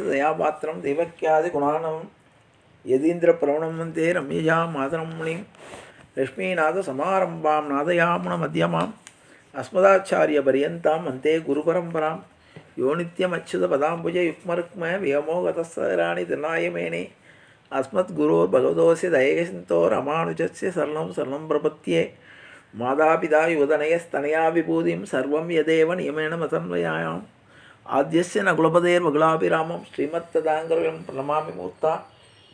ஸ்ரீசைலேச தயாபாத்திரம் தெய்வக்கியாதி குணானம் யதீந்திர பிரவணம் வந்தே ரம்யஜா மாதரம் முனிம் லக்ஷ்மீநாத சமாரம்பாம் நாதயாமுன மத்தியமாம் அஸ்மதாச்சாரிய பரியந்தாம் வந்தே குரு பரம்பராம் யோனித்யம் அச்சுத பதாம்புஜ யுக்மருக்ம வியமோகதஸ்தராணி திருநாயமேனே. அஸ்மத் குரோர் பகவதோசி தயகசிந்தோர் அமானுஜஸ்ய சரணம் சரணம் பிரபத்தியே மாதாபிதா யுவதனயஸ்தனயா விபூதிம் சர்வம் யதேவ நியமேன மதன்வயாம் ஆத்யஸ்ய நகுலபதேர் மகுலாபிராமம் ஸ்ரீமத்ததாங்கரம் பிரணமாமி மூர்த்தா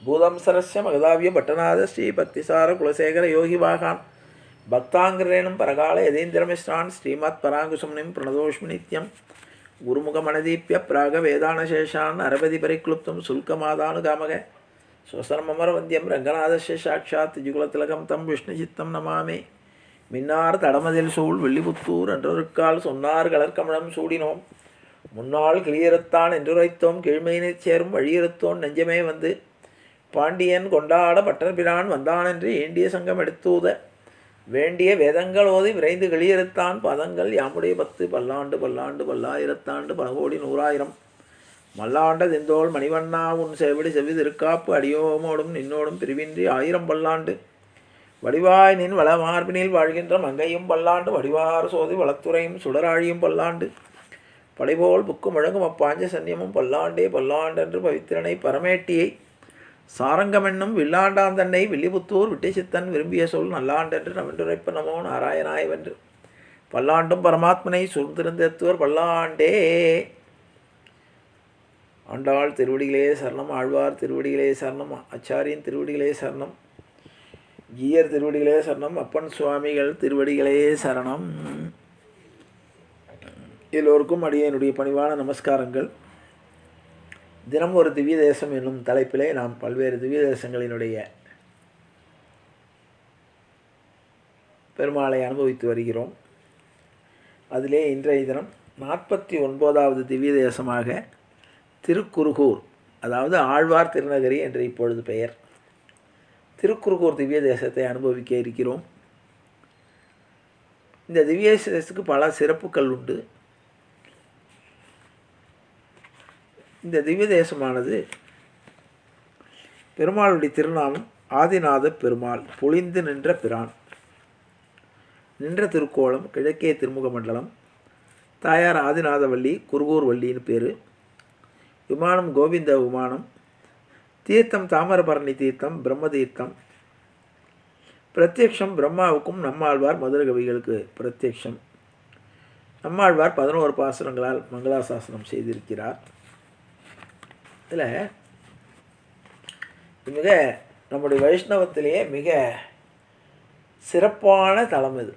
பூதம்சரஸ்ய மகதாவிய பட்டநாத ஸ்ரீ பக்திசார குலசேகர யோகி பாகான் பக்தாங்கிரேணும் பரகால யதீந்திரமிஸ்ரான் ஸ்ரீமத் பராங்குசும்னிம் பிரணதோஷ்மி நித்யம் குருமுகமனதீப்ய பிராக வேதானசேஷான் அரபதி பரிக்ளுப்தும் சுல்கமாதானுகாமக ஸ்வசனமர வந்தியம் ரங்கநாதஸ்ய சாட்சாத் ஜுகுலதிலகம் தம் விஷ்ணுசித்தம் நமாமே மின்னார் தடமதில் சூழ் வெள்ளிபுத்தூர் என்றொருக்கால் சொன்னார் கலர்கமலம் சூடினோம் முன்னாள் கிளியறுத்தான் என்றுரைத்தோம் கீழ்மையினை சேரும் வழியிருத்தோன் நெஞ்சமே வந்து பாண்டியன் கொண்டாட பட்டர்பிரான் வந்தானென்று ஏண்டிய சங்கம் எடுத்தூத வேண்டிய வேதங்கள் ஓதி விரைந்து கிளியறுத்தான் பதங்கள் யாமுடைய பத்து பல்லாண்டு பல்லாண்டு பல்லாயிரத்தாண்டு பல கோடி நூறாயிரம். மல்லாண்ட திந்தோள் மணிவண்ணா உன் செவிடி செவி திருக்காப்பு அடியோமோடும் நின்னோடும் பிரிவின்றி ஆயிரம் பல்லாண்டு. வடிவாய் நின் வளமார்பினில் வாழ்கின்ற மங்கையும் பல்லாண்டு வடிவார் சோதி வளத்துறையும் சுடராழியும் பல்லாண்டு. படைபோல் புக்கு முழங்கும் அப்பாஞ்ச சன்னியமும் பல்லாண்டே பல்லாண்டென்று பவித்திரனை பரமேட்டியை சாரங்கமென்னும் வில்லாண்டாந்தன்னை வில்லிபுத்தூர் விட்டிசித்தன் விரும்பிய சொல் நல்லாண்டென்று நவென்றுரைப்ப நமோ நாராயணாய் வென்று பல்லாண்டும் பரமாத்மனை சூழ்ந்திருந்தத்துவர் பல்லாண்டே. ஆண்டாள் திருவடிகளே சரணம் ஆழ்வார் திருவடிகளே சரணம் அச்சாரியின் திருவடிகளே சரணம் ஜீயர் திருவடிகளே சரணம் அப்பன் சுவாமிகள் திருவடிகளே சரணம். எல்லோருக்கும் அடியனுடைய பணிவான நமஸ்காரங்கள். தினம் ஒரு திவ்ய தேசம் என்னும் தலைப்பிலே நாம் பல்வேறு திவ்ய தேசங்களினுடைய பெருமாளை அனுபவித்து வருகிறோம். அதிலே இன்றைய தினம் நாற்பத்தி ஒன்பதாவது திவ்ய தேசமாக திருக்குறுகூர் அதாவது ஆழ்வார் திருநகரி என்று இப்பொழுது பெயர் திருக்குறுகூர் திவ்ய தேசத்தை அனுபவிக்க இருக்கிறோம். இந்த திவ்ய தேசத்துக்கு பல சிறப்புகள் உண்டு. இந்த திவ்ய தேசமானது பெருமாளுடைய திருநாமம் ஆதிநாத பெருமாள் பொழிந்து நின்ற பிரான். நின்ற திருக்கோலம் கிழக்கே திருமுக மண்டலம். தாயார் ஆதிநாதவள்ளி குருகூர் வள்ளின்னு பேர். விமானம் கோவிந்த விமானம். தீர்த்தம் தாமிரபரணி தீர்த்தம் பிரம்ம தீர்த்தம். பிரத்யக்ஷம் பிரம்மாவுக்கும் நம்மாழ்வார் மதுரகவிகளுக்கு பிரத்யக்ஷம். நம்மாழ்வார் பதினோரு பாசனங்களால் மங்களாசாசனம் செய்திருக்கிறார். இதில் மிக நம்முடைய வைஷ்ணவத்திலேயே மிக சிறப்பான தலம் இது.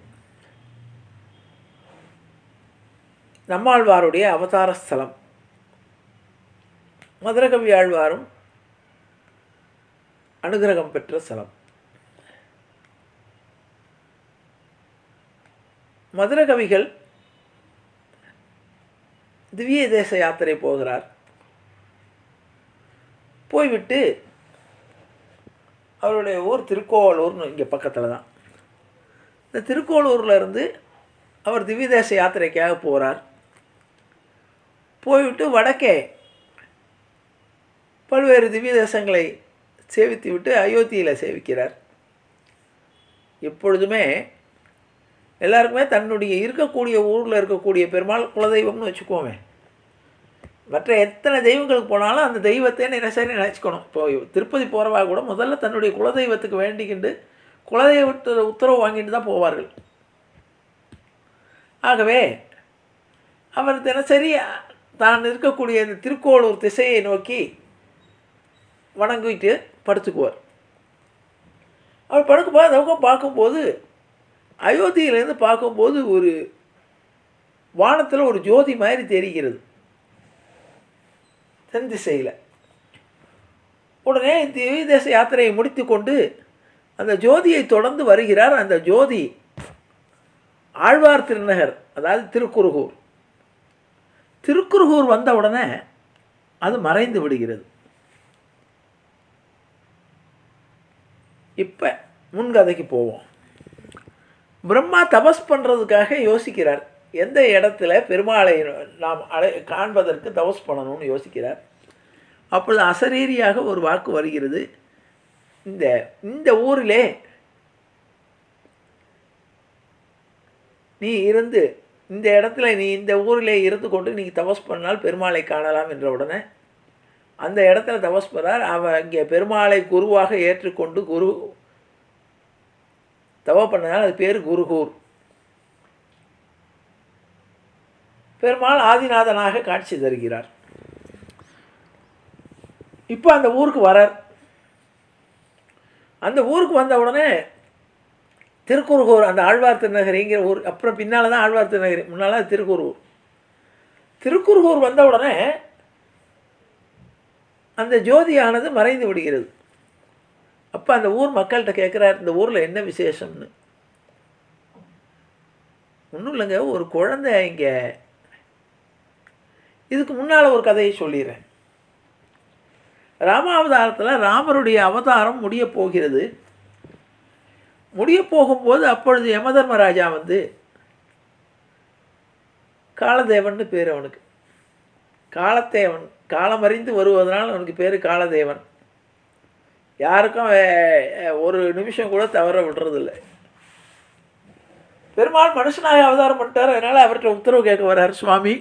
நம்மாழ்வாருடைய அவதார ஸ்தலம். மதுரகவி ஆழ்வாரும் அனுகிரகம் பெற்ற ஸ்தலம். மதுரகவிகள் திவ்ய தேச யாத்திரை போகிறார். போய்விட்டு அவருடைய ஊர் திருக்கோவலூர்னு இங்கே பக்கத்தில் தான் இந்த திருக்கோளூரில் இருந்து அவர் திவ்யதேச யாத்திரைக்காக போகிறார் போய்விட்டு வடக்கே பல்வேறு திவ்ய தேசங்களை சேவித்து விட்டு அயோத்தியில் சேவிக்கிறார். எப்பொழுதுமே எல்லாருக்குமே தன்னுடைய இருக்கக்கூடிய ஊரில் இருக்கக்கூடிய பெருமாள் குலதெய்வம்னு வச்சுக்கோமே. மற்ற எத்தனை தெய்வங்களுக்கு போனாலும் அந்த தெய்வத்தை நினைச்சாரி நினச்சிக்கணும். இப்போ திருப்பதி போகிறவா கூட முதல்ல தன்னுடைய குலதெய்வத்துக்கு வேண்டிக்கிண்டு குலதெய்வத்து உத்தரவு வாங்கிட்டு தான் போவார்கள். ஆகவே அவர் தினசரி தான் இருக்கக்கூடிய இந்த திருக்கோளூர் திசையை நோக்கி வணங்கிட்டு படுத்துக்குவார். அவர் படுக்கும்போது அந்த பார்க்கும்போது அயோத்தியிலேருந்து பார்க்கும்போது ஒரு வானத்தில் ஒரு ஜோதி மாதிரி தெரிகிறது. தென் திசையில் உடனே திவ்ய தேச யாத்திரையை முடித்து கொண்டு அந்த ஜோதியை தொடர்ந்து வருகிறார் அந்த ஜோதி ஆழ்வார் திருநகர் அதாவது திருக்குறுகூர் திருக்குறுகூர் வந்த உடனே அது மறைந்து விடுகிறது. இப்போ முன்கதைக்கு போவோம். பிரம்மா தபஸ் பண்ணுறதுக்காக யோசிக்கிறார். எந்த இடத்துல பெருமாளை நாம் அடை காண்பதற்கு தவஸ் பண்ணணும்னு யோசிக்கிறார். அப்பொழுது அசரீரியாக ஒரு வாக்கு வருகிறது. இந்த இந்த ஊரிலே நீ இருந்து இந்த இடத்துல நீ இந்த ஊரிலே இருந்து கொண்டு நீ தவஸ் பண்ணால் பெருமாளை காணலாம் என்ற உடனே அந்த இடத்துல தவஸ் பண்ணார். அவன் இங்கே பெருமாளை குருவாக ஏற்றுக்கொண்டு குரு தவ பண்ணதால் அது பேர் குருகூர். பெருமாள் ஆதிநாதனாக காட்சி தருகிறார். இப்போ அந்த ஊருக்கு வரார். அந்த ஊருக்கு வந்த உடனே திருக்குறுகூர் அந்த ஆழ்வார் திருநகரிங்கிற ஊர் அப்புறம் பின்னால் தான் ஆழ்வார் திருநகரி முன்னால் திருக்குறுகூர் திருக்குறுகூர் வந்த உடனே அந்த ஜோதியானது மறைந்து விடுகிறது. அப்போ அந்த ஊர் மக்கள்கிட்ட கேட்குறார் இந்த ஊரில் என்ன விசேஷம்னு? ஒன்றும் இல்லைங்க ஒரு குழந்தை இங்கே இதுக்கு முன்னால் ஒரு கதையை சொல்லிடுறேன் ராமாவதாரத்தில் ராமருடைய அவதாரம் முடிய போகிறது. முடிய போகும்போது அப்பொழுது யமதர்மராஜா வந்து காலதேவன் பேர் அவனுக்கு. காலத்தேவன் காலமறிந்து வருவதனால் அவனுக்கு பேர் காலதேவன். யாருக்கும் ஒரு நிமிஷம் கூட தவற விடுறதில்லை. பெருமாள் மனுஷனாக அவதாரம் பண்ணிட்டார் அதனால் அவர்கிட்ட உத்தரவு கேட்க வர்றார் சுவாமி.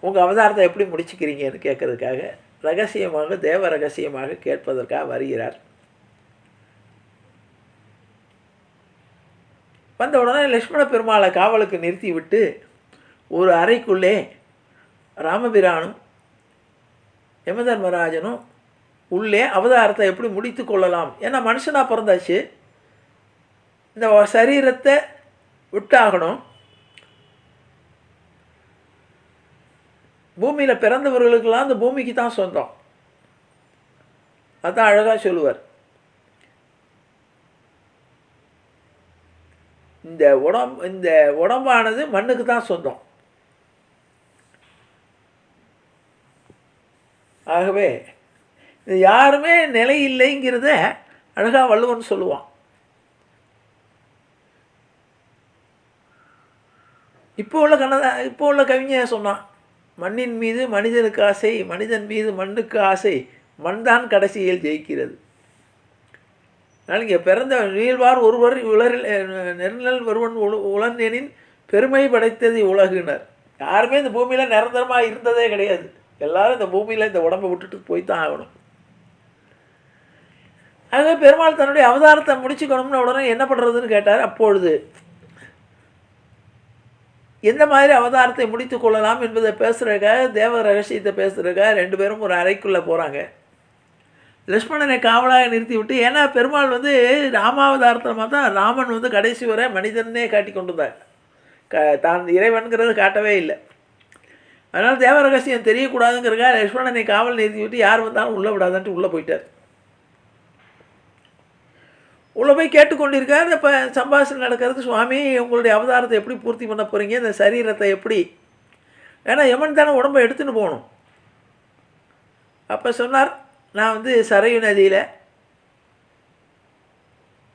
உங்கள் அவதாரத்தை எப்படி முடிச்சுக்கிறீங்கன்னு கேட்கறதுக்காக ரகசியமாக தேவ ரகசியமாக கேட்பதற்காக வருகிறார். வந்த உடனே லக்ஷ்மண பெருமாளை காவலுக்கு நிறுத்தி விட்டு ஒரு அறைக்குள்ளே ராமபிரானும் யமதர்மராஜனும் உள்ளே அவதாரத்தை எப்படி முடித்து கொள்ளலாம்? ஏன்னா மனுஷனாக பிறந்தாச்சு. இந்த சரீரத்தை விட்டாகணும். பூமியில் பிறந்தவர்களுக்கெல்லாம் அந்த பூமிக்கு தான் சொந்தம். அதான் அழகாக சொல்லுவார். இந்த உடம்பு இந்த உடம்பானது மண்ணுக்கு தான் சொந்தம். ஆகவே இது யாருமே நிலை இல்லைங்கிறத அழகாக வள்ளுவன் சொல்லுவான். இப்போ உள்ள கண்ணதா இப்போ உள்ள கவிஞன் சொன்னான். மண்ணின் மீது மனிதனுக்கு ஆசை மனிதன் மீது மண்ணுக்கு ஆசை மண்தான் கடைசியில் ஜெயிக்கிறது. அதனால் இங்கே பிறந்த நீள்வார் ஒருவர் உலரில் நெருநல் ஒருவன் உல உலர்ந்தெனின் பெருமை படைத்தது உலகினர். யாருமே இந்த பூமியில் நிரந்தரமாக இருந்ததே கிடையாது. எல்லாரும் இந்த பூமியில் இந்த உடம்பை விட்டுட்டு போய் தான் ஆகணும். ஆகவே பெருமாள் தன்னுடைய அவதாரத்தை முடிச்சுக்கணும்னு உடனே என்ன பண்ணுறதுன்னு கேட்டார். அப்பொழுது எந்த மாதிரி அவதாரத்தை முடித்து கொள்ளலாம் என்பதை பேசுகிறதுக்காக தேவ ரகசியத்தை பேசுகிறக்க ரெண்டு பேரும் ஒரு அறைக்குள்ளே போகிறாங்க லக்ஷ்மணனை காவலாக நிறுத்திவிட்டு ஏன்னா பெருமாள் வந்து ராமாவதாரத்தில் பார்த்தா ராமன் வந்து கடைசி வரை மனிதனே காட்டி கொண்டு க தான் இறைவனுங்கிறது காட்டவே இல்லை. அதனால் தேவ ரகசியம் லக்ஷ்மணனை காவல் நிறுத்தி விட்டு யார் வந்தாலும் உள்ளே விடாதான்ட்டு உள்ளே போயிட்டார். உள்ளே போய் கேட்டுக்கொண்டிருக்கார். இப்போ சம்பாஷணம் நடக்கிறது சுவாமி உங்களுடைய அவதாரத்தை எப்படி பூர்த்தி பண்ண போகிறீங்க இந்த சரீரத்தை எப்படி? ஏன்னா யமன் தானே உடம்பை எடுத்துன்னு போகணும். அப்போ சொன்னார் நான் வந்து சரையு நதியில்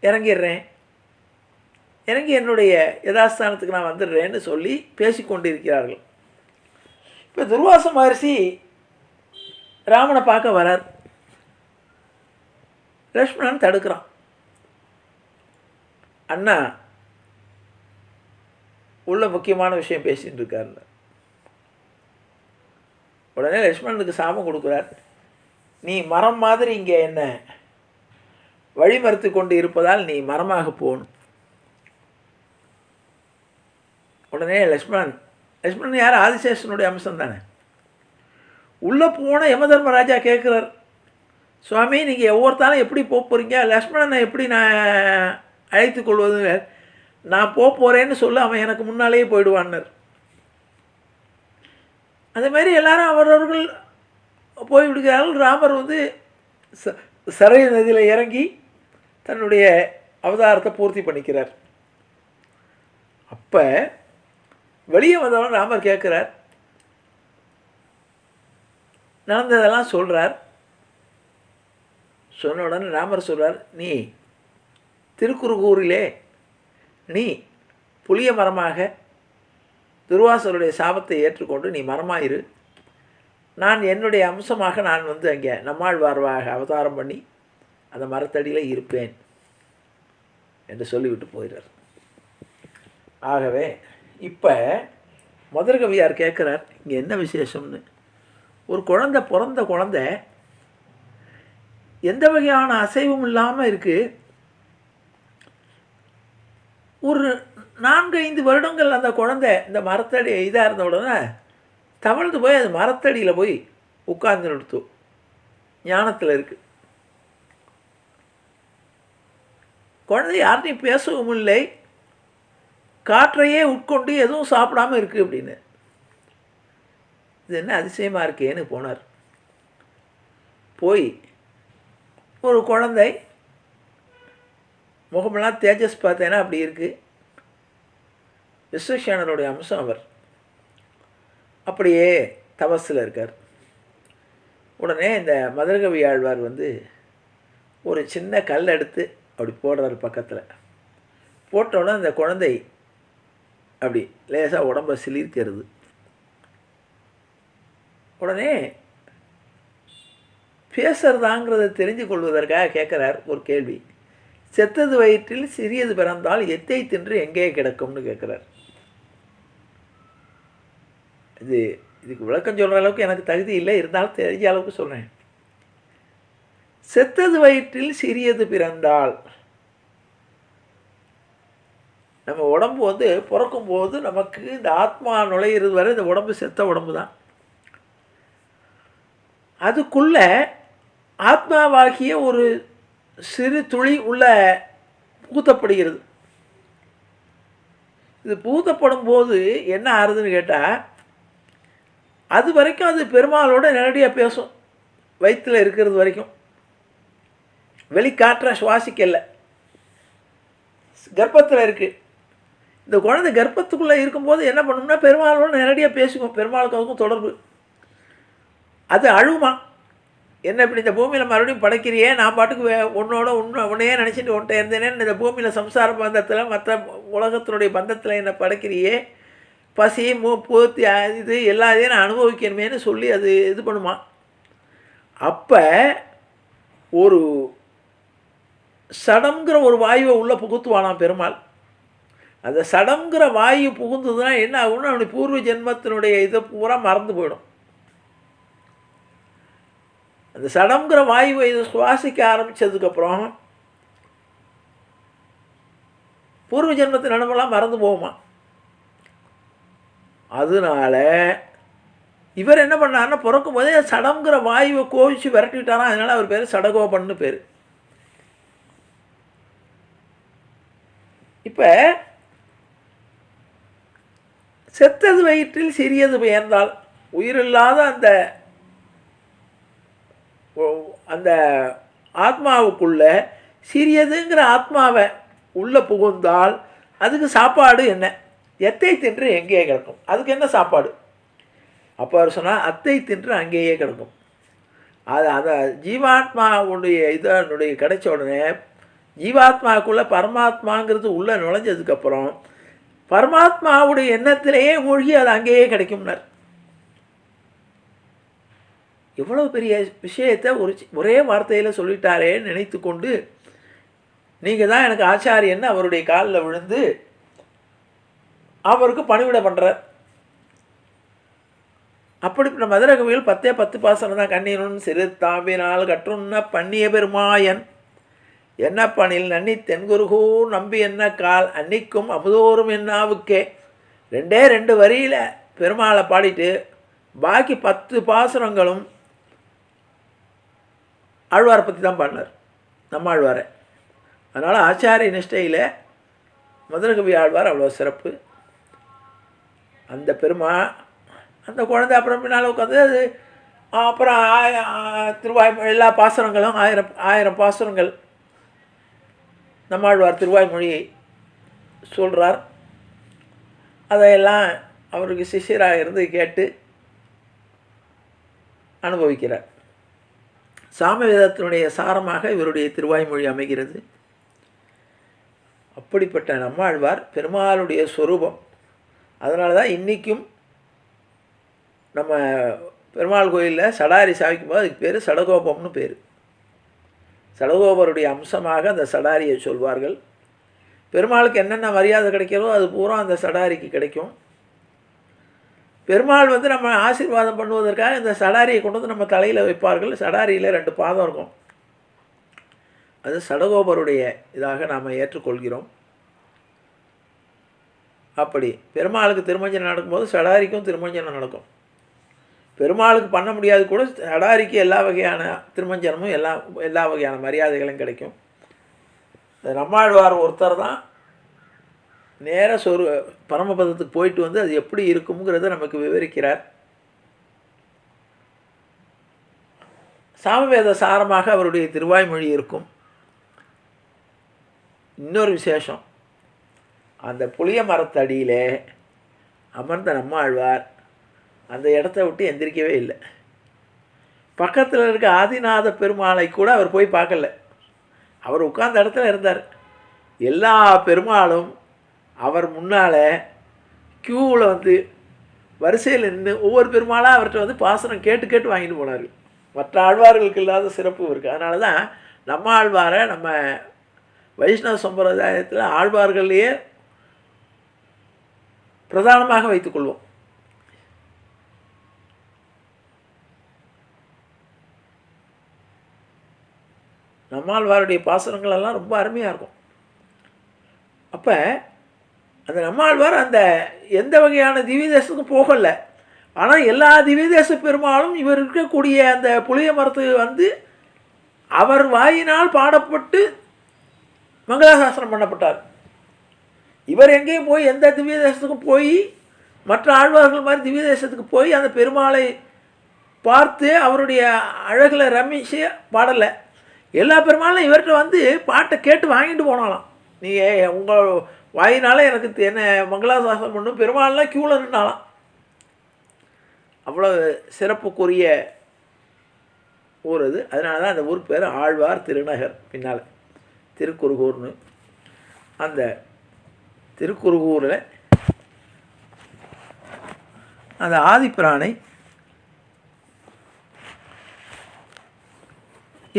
இறங்கிடுறேன். இறங்கி என்னுடைய யதாஸ்தானத்துக்கு நான் வந்துடுறேன்னு சொல்லி பேசிக்கொண்டிருக்கிறார்கள். இப்போ துர்வாச மகர்ஷி ராமனை பார்க்க வரார். லக்ஷ்மணன் தடுக்கிறான். அண்ணா உள்ள முக்கியமான விஷயம் பேசிகிட்டு இருக்காருன்னு உடனே லக்ஷ்மணனுக்கு சாபம் கொடுக்குறார். நீ மரம் மாதிரி இங்கே என்ன? வழிமறுத்து கொண்டு இருப்பதால் நீ மரமாக போகணும். உடனே லக்ஷ்மணன் லக்ஷ்மணன் யார்? ஆதிசேஷனுடைய அம்சம் தானே. உள்ளே போன யமதர்மராஜா கேட்குறார் சுவாமி நீங்கள் ஒவ்வொருத்தாலும் எப்படி போக போகிறீங்க லக்ஷ்மணனை எப்படி நான் அழைத்து கொள்வது நான் போக போகிறேன்னு சொல்ல அவன் எனக்கு முன்னாலேயே போயிடுவான்னர். அதே மாதிரி எல்லாரும் அவரவர்கள் போய் விடுகிறார்கள். ராமர் வந்து ச சரை நதியில் இறங்கி தன்னுடைய அவதாரத்தை பூர்த்தி பண்ணிக்கிறார். அப்போ வெளியே வந்தவன் ராமர் கேட்குறார். நடந்ததெல்லாம் சொல்கிறார் சொன்ன உடனே ராமர் சொல்கிறார் நீ திருக்குறுகூரிலே நீ புளிய மரமாக துர்வாசருடைய சாபத்தை ஏற்றுக்கொண்டு நீ மரமாயிரு. நான் என்னுடைய அம்சமாக நான் வந்து அங்கே நம்மாழ்வார்வாக அவதாரம் பண்ணி அந்த மரத்தடியில் இருப்பேன் என்று சொல்லிவிட்டு போயிடுறார் ஆகவே இப்போ மதுரகவியார் கேட்குறார் இங்கே என்ன விசேஷம்னு? ஒரு குழந்தை பிறந்த குழந்தை எந்த வகையான அசைவும் இல்லாமல் இருக்குது ஒரு நான்கு ஐந்து வருடங்கள் அந்த குழந்தை இந்த மரத்தடி இதாக இருந்த உடனே தவழ்ந்து போய் அது மரத்தடியில் போய் உட்கார்ந்து நிறுத்தும் ஞானத்தில் இருக்குது குழந்தை யார்ட்டையும் பேசவும் இல்லை. காற்றையே உட்கொண்டு எதுவும் சாப்பிடாம இருக்குது அப்படின்னு. இது என்ன அதிசயமாக இருக்கேன்னு போனார். போய் ஒரு குழந்தை முகமெல்லாம் தேஜஸ் பார்த்தேன்னா அப்படி இருக்குது விஸ்வசேனருடைய அம்சம் அவர். அப்படியே தபஸில் இருக்கார். உடனே இந்த மதுரகவி ஆழ்வார் வந்து ஒரு சின்ன கல் எடுத்து அப்படி போடுறாரு பக்கத்தில். போட்டோன்னே அந்த குழந்தை அப்படி லேசாக உடம்ப சிலிர்க்கிறது. உடனே பேசுகிறதாங்கிறத தெரிஞ்சு கொள்வதற்காக கேட்குறார் ஒரு கேள்வி. செத்தது வயிற்றில் சிறியது பிறந்தால் எத்தை தின்று எங்கே கிடக்கும்னு கேட்குறார். இது இதுக்கு விளக்கம் சொல்கிற அளவுக்கு எனக்கு தகுதி இல்லை இருந்தாலும் தெரிஞ்ச அளவுக்கு சொல்கிறேன் செத்தது வயிற்றில் சிறியது பிறந்தால் நம்ம உடம்பு வந்து பிறக்கும் போது நமக்கு இந்த ஆத்மா நுழையிறது வரை இந்த உடம்பு செத்த உடம்பு தான். அதுக்குள்ளே ஆத்மாவாகிய ஒரு சிறு துளி உள்ள பூத்தப்படுகிறது. இது பூத்தப்படும் போது என்ன ஆறுதுன்னு கேட்டால் அது வரைக்கும் அது பெருமாளோட நேரடியாக பேசும். வயிற்றில் இருக்கிறது வரைக்கும். வெளிக்காற்ற சுவாசிக்கலை. கர்ப்பத்தில் இருக்குது இந்த குழந்தை கர்ப்பத்துக்குள்ளே இருக்கும்போது என்ன பண்ணும்னா பெருமாளோட நேரடியாக பேசிக்கும். பெருமாளுக்கு அதுக்கும் தொடர்பு. அது அழுமா? என்ன இப்படி இந்த பூமியில் மறுபடியும் படைக்கிறியே? நான் பாட்டுக்கு வே உன்னோட உன்ன உன்னையே நினச்சிட்டு உன்ட்ட இருந்தேனே இந்த பூமியில் சம்சார பந்தத்தில் மற்ற உலகத்தினுடைய பந்தத்தில் என்னை படைக்கிறியே? பசி மூ பூத்தி இது எல்லாத்தையும் நான் அனுபவிக்கணுமேனு சொல்லி அது இது பண்ணுமா? அப்போ ஒரு சடங்கிற ஒரு வாயுவை உள்ளே புகுத்துவானாம் பெருமாள். அந்த சடங்கிற வாயு புகுந்ததுன்னா என்ன ஆகும்னா அவனுடைய பூர்வ ஜென்மத்தினுடைய இதை பூரா மறந்து போயிடும். அந்த சடம்ங்கிற வாயுவை இதை சுவாசிக்க ஆரம்பித்ததுக்கப்புறம் பூர்வ ஜென்மத்து நினைவெல்லாம் மறந்து போகுமா அதனால இவர் என்ன பண்ணாருன்னா பிறக்கும் போதே சடம்ங்கிற வாயுவை கோவிச்சு விரட்டிவிட்டாராம். அதனால் அவர் பேர் சடகோபன்னு பேர். இப்போ செத்தது வயிற்றில் சிறியது பெயர்ந்தால் உயிரில்லாத அந்த அந்த ஆத்மாவுக்குள்ள சிறியதுங்கிற ஆத்மாவை உள்ளே புகுந்தால் அதுக்கு சாப்பாடு என்ன? எத்தை தின்று எங்கேயே கிடக்கும். அதுக்கு என்ன சாப்பாடு? அப்போ அவர் சொன்னால் அத்தை தின்று அங்கேயே கிடக்கும். அது அந்த ஜீவாத்மாவுடைய இதனுடைய கிடைச்ச உடனே ஜீவாத்மாவுக்குள்ளே பரமாத்மாங்கிறது உள்ளே நுழைஞ்சதுக்கப்புறம் பரமாத்மாவுடைய எண்ணத்திலேயே மூழ்கி அது அங்கேயே கிடைக்கும்னார். எவ்வளோ பெரிய விஷயத்தை ஒரு ஒரே வார்த்தையில் சொல்லிட்டாரேன்னு நினைத்து கொண்டு நீங்கள் தான் எனக்கு ஆச்சாரியன்னு அவருடைய காலில் விழுந்து அவருக்கு பணிவிட பண்ணுறார் அப்படிப்பட்ட மதுர கோவில் பத்தே பத்து பாசனம் தான். கண்ணீரும் சிறு தாம்பினால் கற்றுண்ண பண்ணிய பெருமாயன். என்ன பணியில் நன்னி தென்குருகூர் நம்பி என்ன கால் அன்னிக்கும் அமுதோறும் என்னாவுக்கே ரெண்டே ரெண்டு வரியில் பெருமாளை பாடிட்டு பாக்கி பத்து பாசுரங்களும் ஆழ்வாரை பற்றி தான் பாடினார். நம்ம ஆழ்வாரை. அதனால் ஆச்சாரிய நிஷ்டையில் மதுரகவி ஆழ்வார் அவ்வளோ சிறப்பு. அந்த பெருமா அந்த குழந்தை அப்புறம் பின்னால் உட்காந்து அது அப்புறம் திருவாய் எல்லா பாசுரங்களும் ஆயிரம் ஆயிரம் பாசுரங்கள். நம்மாழ்வார் திருவாய்மொழி சொல்கிறார் அதையெல்லாம் அவருக்கு சிஷியராக இருந்து கேட்டு அனுபவிக்கிறார். சாமவேதத்தினுடைய சாரமாக இவருடைய திருவாய்மொழி அமைகிறது. அப்படிப்பட்ட நம்மாழ்வார் பெருமாளுடைய ஸ்வரூபம் அதனால தான் இன்றைக்கும் நம்ம பெருமாள் கோயிலில் சடாரி சாவிக்கும் போது அதுக்கு பேர் சடகோபம்னு பேர். சடகோபருடைய அம்சமாக அந்த சடாரியை சொல்வார்கள். பெருமாளுக்கு என்னென்ன மரியாதை கிடைக்கிறதோ அது பூரா அந்த சடாரிக்கு கிடைக்கும். பெருமாள் வந்து நம்ம ஆசீர்வாதம் பண்ணுவதற்காக இந்த சடாரியை கொண்டு வந்து நம்ம தலையில் வைப்பார்கள். சடாரியில் ரெண்டு பாதம் இருக்கும். அது சடகோபருடைய இதாக நாம் ஏற்றுக்கொள்கிறோம். அப்படி பெருமாளுக்கு திருமஞ்சனம் நடக்கும்போது சடாரிக்கும் திருமஞ்சனம் நடக்கும். பெருமாளுக்கு பண்ண முடியாது கூட சடாரிக்கு எல்லா வகையான திருமஞ்சனமும் எல்லா எல்லா வகையான மரியாதைகளும் கிடைக்கும். நம்மாழ்வார் ஒருத்தர் தான் நேர சொரு பரமபதத்துக்கு போயிட்டு வந்து அது எப்படி இருக்குங்கிறத நமக்கு விவரிக்கிறார். சாமவேத சாரமாக அவருடைய திருவாய்மொழி இருக்கும். இன்னொரு விசேஷம். அந்த புளிய மரத்தடியிலே அமர்ந்த நம்மாழ்வார் அந்த இடத்த விட்டு எந்திரிக்கவே இல்லை. பக்கத்தில் இருக்க ஆதிநாத பெருமாளை கூட அவர் போய் பார்க்கல. அவர் உட்கார்ந்த இடத்துல இருந்தார். எல்லா பெருமாளும் அவர் முன்னால் க்யூவில் வந்து வரிசையில் நின்று ஒவ்வொரு பெருமாளாக அவர்கிட்ட வந்து பாசனம் கேட்டு கேட்டு வாங்கிட்டு போனார். மற்ற ஆழ்வார்களுக்கு இல்லாத சிறப்பு இருக்குது அதனால தான் நம்ம ஆழ்வாரை நம்ம வைஷ்ணவ சம்பிரதாயத்தில் ஆழ்வார்களையே பிரதானமாக வைத்துக்கொள்வோம் நம்மாழ்வாருடைய பாசனங்கள் எல்லாம் ரொம்ப அருமையாக இருக்கும். அப்போ அந்த நம்மாழ்வார் அந்த எந்த வகையான திவ்ய தேசத்துக்கும் போகலை. ஆனால் எல்லா திவ்ய தேச பெருமாளும் இவர் இருக்கக்கூடிய அந்த புளிய மரத்துக்கு வந்து அவர் வாயினால் பாடப்பட்டு மங்களாசாசனம் பண்ணப்பட்டார். இவர் எங்கேயும் போய் எந்த திவ்ய தேசத்துக்கும் போய் மற்ற ஆழ்வார்கள் மாதிரி திவ்ய தேசத்துக்கு போய் அந்த பெருமாளை பார்த்து அவருடைய அழகில் ரமிச்சு பாடலை. எல்லா பெருமாளும் இவர்கிட்ட வந்து பாட்டை கேட்டு வாங்கிட்டு போனாலாம். நீங்கள் உங்கள் வாயினால் எனக்கு என்ன மங்களாசாசனம் பண்ணும். பெருமாள்லாம் க்யூவில் நின்னாலாம். அவ்வளோ சிறப்புக்குரிய ஊர் அது. அதனால தான் அந்த ஊர் பேர் ஆழ்வார் திருநகர் பின்னால். திருக்குறுகூர்னு அந்த திருக்குறுகூரில் அந்த ஆதிப்பிரானை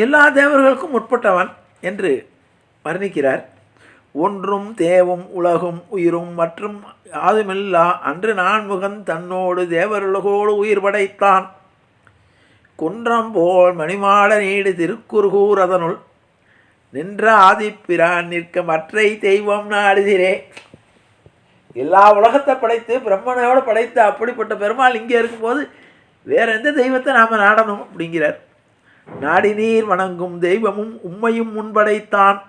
எல்லா தேவர்களுக்கும் முற்பட்டவன் என்று வர்ணிக்கிறார். ஒன்றும் தேவும் உலகும் உயிரும் மற்றும் யாதுமில்லா அன்று நான்முகன் தன்னோடு தேவருலகோடு உயிர் படைத்தான். குன்றம் போல் மணிமாட நீடு திருக்குறுகூர் அதனுள். நின்ற ஆதிப்பிரான் நிற்க மற்றை தெய்வம் நாடுகிறே. எல்லா உலகத்தை படைத்து பிரம்மனையோடு படைத்து அப்படிப்பட்ட பெருமாள் இங்கே இருக்கும்போது வேற எந்த தெய்வத்தை நாம் நாடணும் அப்படிங்கிறார். நாடிநீர் வணங்கும் தெய்வமும் உம்மையும் முன்படைத்தான்.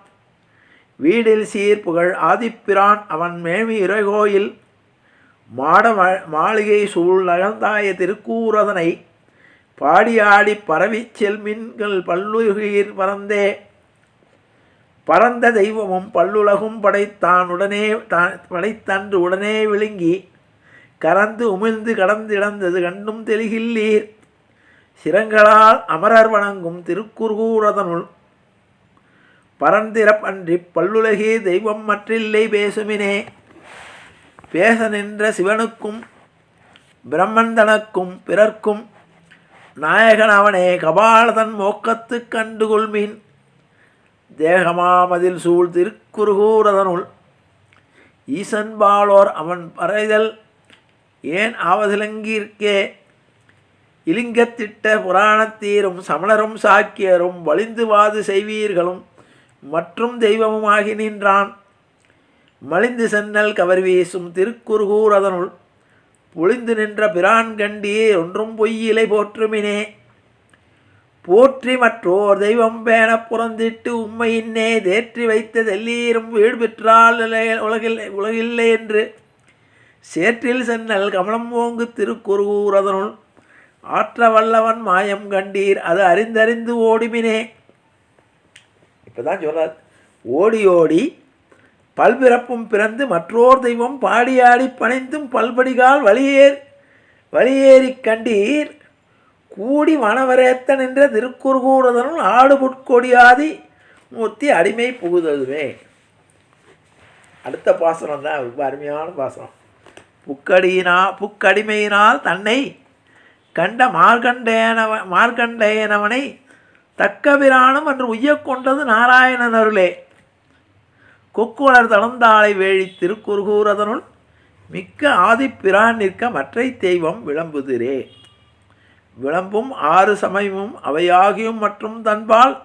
வீடில் சீர் புகழ் ஆதிப்பிரான் அவன் மேவி இறைகோயில். மாட ம- மாளிகை சூழ் நகர்ந்தாய திருக்கூரதனை பாடியாடி பரவி செல்மின்கள் பல்லுயிர் பறந்தே. பரந்த தெய்வமும் பல்லுலகும் படைத்தான் உடனே தான் படைத்தன்று உடனே விழுங்கி கறந்து உமிழ்ந்து கடந்திடந்தது கண்டும் தெளிகில்லீர். சிரங்களால் அமரர் வணங்கும் திருக்குறுகூரதனுள் பரந்திரப்பன்றி பல்லுலகே தெய்வம் மற்றில்லை பேசுமினே. பேச நின்ற சிவனுக்கும் பிரம்மன் தனக்கும் பிறர்க்கும் நாயகன் அவனே கபாலதன் மோக்கத்து கண்டுகொள்மீன். தேகமாமதில் சூழ் திருக்குறுகூரதனுள் ஈசன்பாலோர் அவன் பறைதல் ஏன் ஆவதிலங்கியிருக்கே இலிங்கத்திட்ட புராணத்தீரும் சமணரும் சாக்கியரும் வலிந்து வாது செய்வீர்களும் மற்றும் தெய்வமுமாகி நின்றான். மலிந்து சென்னல் கவர் வீசும் திருக்குறுகூர் அதனுள் பொழிந்து நின்ற பிரான் கண்டியே ஒன்றும் பொய்யிலை போற்றுமினே. போற்றி மற்றோர் தெய்வம் பேணப் புறந்திட்டு உம்மையின்னே தேற்றி வைத்த தெல்லீரும் வீடு பெற்றால் உலகில் உலகில்லை என்று. சேற்றில் சென்னல் கமலம் ஓங்கு திருக்குறுகூர் அதனுள் ஆற்ற வல்லவன் மாயம் கண்டீர். அது அறிந்தறிந்து ஓடுமினே. இப்பதான் சொல்கிறார் ஓடி ஓடி பல்பிறப்பும் பிறந்து மற்றோர் தெய்வம் பாடியாடி பணிந்தும் பல்படிகால் வழியேற் வழியேறி கண்டீர். கூடி வனவரேத்த நின்ற திருக்குறுகூரதனும் ஆடு புட்கொடியாதி மூர்த்தி அடிமை புகுததுவே அடுத்த பாசனம் தான். ரொம்ப அருமையான பாசனம். புக்கடியினா புக்கடிமையினால் தன்னை கண்ட மார்கண்டேனவ மார்கண்டேயனவனை தக்கபிரானும் என்று உய்யக் கொண்டது நாராயணன் அருளே. கொக்குளர் தளந்தாளை வேழி திருக்குறுகூரதனுள் மிக்க ஆதிப்பிரான் நிற்க மற்றை தெய்வம் விளம்புதிரே. விளம்பும் ஆறு சமயமும் அவையாகியும் மற்றும் தன்பால்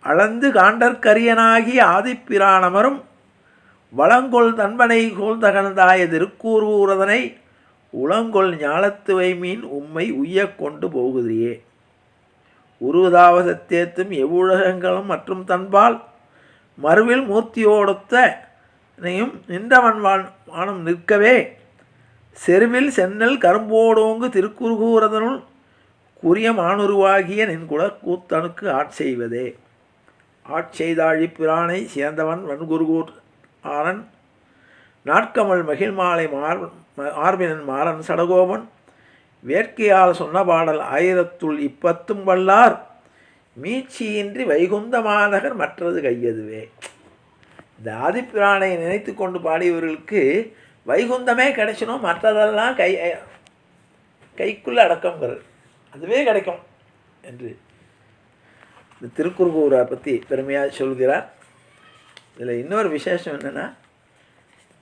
அளந்து காண்டற்கரியனாகி ஆதிப்பிரானமரும் வளங்கொள் தன்பனை கூழ்ந்தகழ்ந்தாய திருக்கூறுவதனை உளங்கொள் ஞாலத்துவை மீன் உம்மை உய்ய கொண்டு போகுதியே உருவதாவசத்தேத்தும் எவ்வுலகங்களும் மற்றும் தன்பால் மறுவில் மூர்த்தியோடொத்தனையும் நின்றவன் வான் வானம் நிற்கவே. செருவில் சென்னல் கரும்போடோங்கு திருக்குறுகூரதனுள் குறிய மானுருவாகிய நின் குலக்கூத்தனுக்கு ஆட்செய்வதே ஆட்செய்தாழி பிரானை சேர்ந்தவன் வன்குருகூர் ஆரன் நாட்கமல் மகிழ்மாலை மார் ஆர்பினன் மாறன் சடகோபன் வேட்கையால் சொன்ன பாடல் ஆயிரத்துள் இப்பத்தும் வல்லார். மீட்சியின்றி வைகுந்த மாநகர் மற்றது கையதுவே. இந்த ஆதிப்பிரானை நினைத்து கொண்டு பாடியவர்களுக்கு வைகுந்தமே கிடைச்சினோம் மற்றதெல்லாம் கை கைக்குள்ளே அடக்கங்கிறது அதுவே கிடைக்கும் என்று இந்த திருக்குறுகூரை பற்றி பெருமையாக சொல்கிறார். இதில் இன்னொரு விசேஷம் என்னென்னா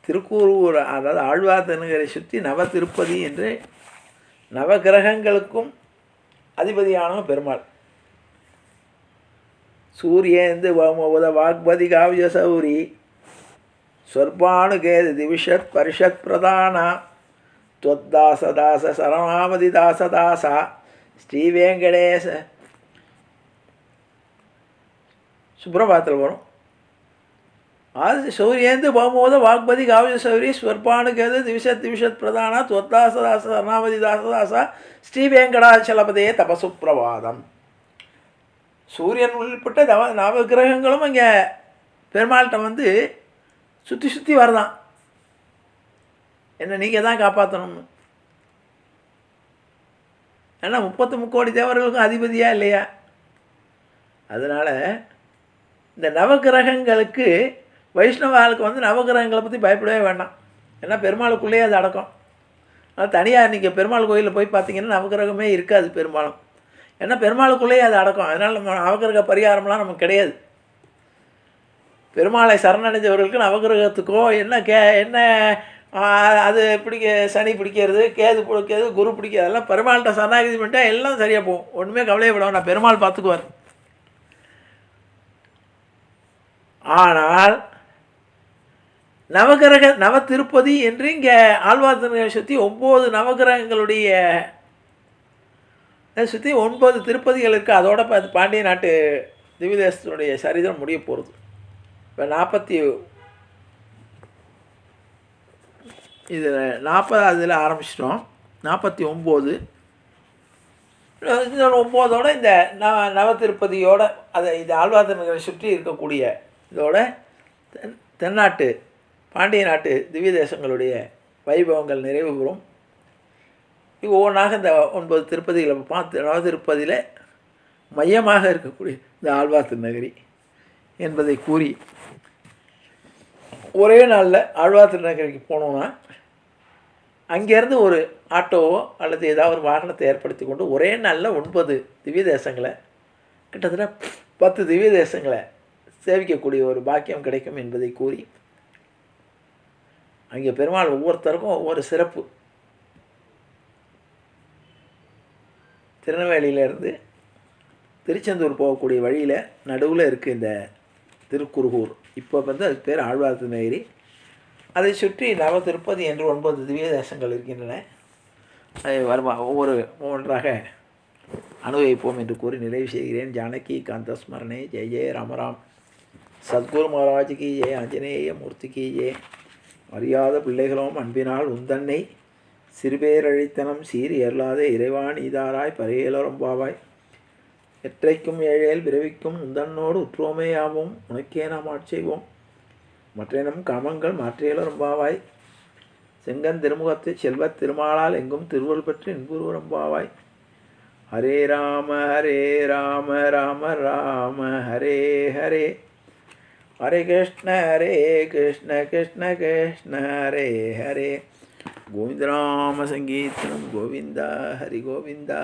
திருக்கூரூர் அதாவது ஆழ்வார் திருநகரை சுற்றி நவ திருப்பதி என்று நவகிரகங்களுக்கும் அதிபதியான பெருமாள் சூரியேந்து வமுத வாக்பதி காவிய சௌரி சொர்பானுகேது திவிஷத் பரிஷத் பிரதானா त्वद्दासदास சரணாமதி தாசதாசா ஸ்ரீவேங்கடேச சுப்ரபாத்தில் வரும் ಆದ ಶೌರ್ಯೇಂದು ಬಹುಮೋದ ವಾಗ್ಪದಿ ಗಾವ್ಯ ಶೌರಿ ಸ್ವರ್ಪಾಣುಕೇಂದು ದಿವಿಷತ್ திவிஷத் ಪ್ರಧಾನ ತ್ವತ್ತಾಸದಾಸ ಅನಾಮದಿ ದಾಸದಾಸ ஸ்ரீ வேங்கடாச்சலபதே தபசு பிரபாதம் சூரியன் உள்பட்ட தவ நவகிரகங்களும் இங்கே பெருமாள்கிட்ட வந்து சுற்றி சுற்றி வரதான். என்ன நீங்கள் தான் காப்பாற்றணும்னு ஏன்னா முப்பத்து முக்கோடி தேவர்களுக்கும் அதிபதியாக இல்லையா? அதனால் இந்த நவகிரகங்களுக்கு வைஷ்ணவாளுக்கு வந்து நவகிரகங்களை பற்றி பயப்படவே வேண்டாம். ஏன்னா பெருமாளுக்குள்ளேயே அது அடக்கம். ஆனால் தனியாக நீங்கள் பெருமாள் கோயிலில் போய் பார்த்தீங்கன்னா நவகிரகமே இருக்காது பெரும்பாலும். ஏன்னா பெருமாளுக்குள்ளேயே அது அடக்கம். அதனால் நம்ம நவகிரக பரிகாரம்லாம் நமக்கு கிடையாது. பெருமாளை சரணடைஞ்சவர்களுக்கு நவகிரகத்துக்கோ என்ன கே என்ன அது பிடிக்க சனி பிடிக்கிறது கேது பிடிக்கிறது குரு பிடிக்கிறது அதெல்லாம் பெருமாள்கிட்ட சரணாகதி பண்ணிட்டா எல்லாம் சரியாக போகும். ஒன்றுமே கவலையப்பட நான் பெருமாள் பார்த்துக்குவார். ஆனால் நவகிரக நவ திருப்பதி என்று இங்கே ஆழ்வார்த்தனை சுற்றி ஒம்பது நவகிரகங்களுடைய அதை சுற்றி ஒன்பது திருப்பதிகள் இருக்குது அதோட இப்போ பாண்டிய நாட்டு திவ்யதேசத்தினுடைய சரிதம் முடிய போகிறது இப்போ நாற்பத்தி இதில் நாற்பது அதில் ஆரம்பிச்சிட்டோம். நாற்பத்தி ஒம்பது. ஒம்போதோடு ஒம்போதோட இந்த நவ நவ திருப்பதியோட அதை இது ஆழ்வார்த்தனை சுற்றி இருக்கக்கூடிய இதோட தென் தென்னாட்டு பாண்டிய நாட்டு திவ்ய தேசங்களுடைய வைபவங்கள் நிறைவு பெறும் இது ஒவ்வொன்றாக இந்த ஒன்பது திருப்பதிகளை பார்த்து திருப்பதியில் மையமாக இருக்கக்கூடிய இந்த ஆழ்வார் திருநகரி என்பதை கூறி ஒரே நாளில் ஆழ்வார் திருநகரிக்கு போனோன்னா அங்கேருந்து ஒரு ஆட்டோவோ அல்லது ஏதாவது ஒரு வாகனத்தை ஏற்படுத்தி கொண்டு ஒரே நாளில் ஒன்பது திவ்ய தேசங்களை கிட்டத்தட்ட பத்து திவ்ய தேசங்களை சேவிக்கக்கூடிய ஒரு பாக்கியம் கிடைக்கும் என்பதை கூறி அங்கே பெருமாள் ஒவ்வொருத்தருக்கும் ஒவ்வொரு சிறப்பு. திருநெல்வேலியிலேருந்து திருச்செந்தூர் போகக்கூடிய வழியில் நடுவில் இருக்குது இந்த திருக்குருகூர். இப்போ வந்து அதுக்கு பேர் ஆழ்வார்த்து திருநகிரி அதை சுற்றி நவ திருப்பதி என்று ஒன்பது திவ்ய தேசங்கள் இருக்கின்றன. அதை வருமா ஒவ்வொரு ஒவ்வொன்றாக அனுபவிப்போம் என்று கூறி நிறைவு செய்கிறேன். ஜானகி காந்த ஸ்மரணே ஜெய ஜெய ராமராம். சத்குரு மகாராஜ் கி ஜெய ஆஞ்சநேய மூர்த்தி கி ஜெய. அறியாத பிள்ளைகளும் அன்பினால் உந்தன்னை சிறுபேரழித்தனம் சீர் இயலாத இறைவான் ஈதாராய் பரையலரம்பாவாய் எற்றைக்கும் ஏழேல் பிறவிக்கும் உந்தன்னோடு உற்றோமேயாவும் உனக்கே நாம் ஆட்செய்வோம் மற்றேனும் காமங்கள் மாற்றியலரம்பாவாய் செங்கன் திருமுகத்தை செல்வத் திருமாலால் எங்கும் திருவள் பெற்று இன்புருவரம்பாவாய் ஹரே ராம ஹரே ராம ராம ராம ஹரே ஹரே. ஹரே கிருஷ்ண ஹரே கிருஷ்ண கிருஷ்ண கிருஷ்ண ஹரே ஹரே கோவிந்தநாம சங்கீர்த்தனம் கோவிந்தா ஹரி கோவிந்தா